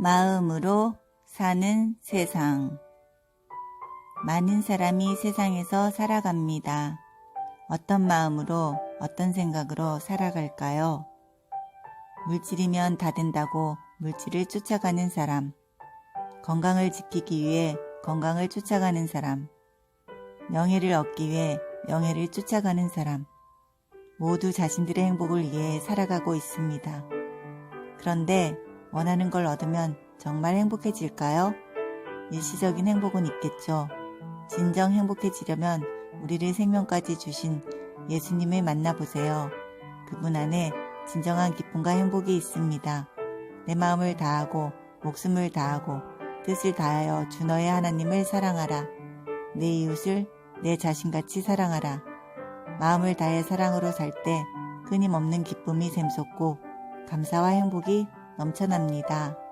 마음으로 사는 세상. 많은 사람이 세상에서 살아갑니다. 어떤 마음으로, 어떤 생각으로 살아갈까요? 물질이면 다 된다고 물질을 쫓아가는 사람. 건강을 지키기 위해 건강을 쫓아가는 사람. 명예를 얻기 위해 명예를 쫓아가는 사람. 모두 자신들의 행복을 위해 살아가고 있습니다. 그런데 원하는 걸 얻으면 정말 행복해질까요? 일시적인 행복은 있겠죠. 진정 행복해지려면 우리를 생명까지 주신 예수님을 만나보세요. 그분 안에 진정한 기쁨과 행복이 있습니다. 내 마음을 다하고 목숨을 다하고 뜻을 다하여 주 너의 하나님을 사랑하라. 내 이웃을 내 자신같이 사랑하라. 마음을 다해 사랑으로 살 때 끊임없는 기쁨이 샘솟고 감사와 행복이 넘쳐납니다.